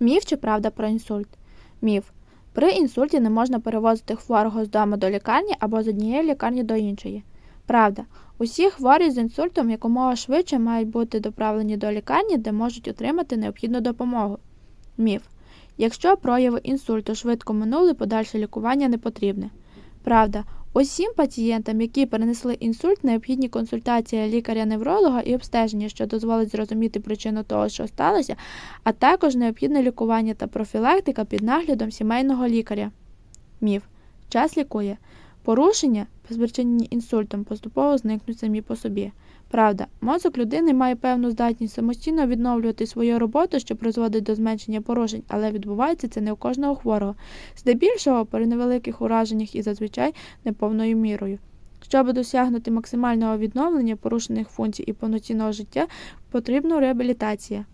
Міф чи правда про інсульт? Міф. При інсульті не можна перевозити хворого з дому до лікарні або з однієї лікарні до іншої. Правда. Усі хворі з інсультом якомога швидше мають бути доправлені до лікарні, де можуть отримати необхідну допомогу. Міф. Якщо прояви інсульту швидко минули, подальше лікування не потрібне. Правда. Усім пацієнтам, які перенесли інсульт, необхідні консультація лікаря-невролога і обстеження, що дозволить зрозуміти причину того, що сталося, а також необхідне лікування та профілактика під наглядом сімейного лікаря. Міф. Час лікує. Порушення, спричинені інсультом, поступово зникнуть самі по собі. Правда, мозок людини має певну здатність самостійно відновлювати свою роботу, що призводить до зменшення порушень, але відбувається це не у кожного хворого. Здебільшого при невеликих ураженнях і зазвичай неповною мірою. Щоб досягнути максимального відновлення порушених функцій і повноцінного життя, потрібна реабілітація.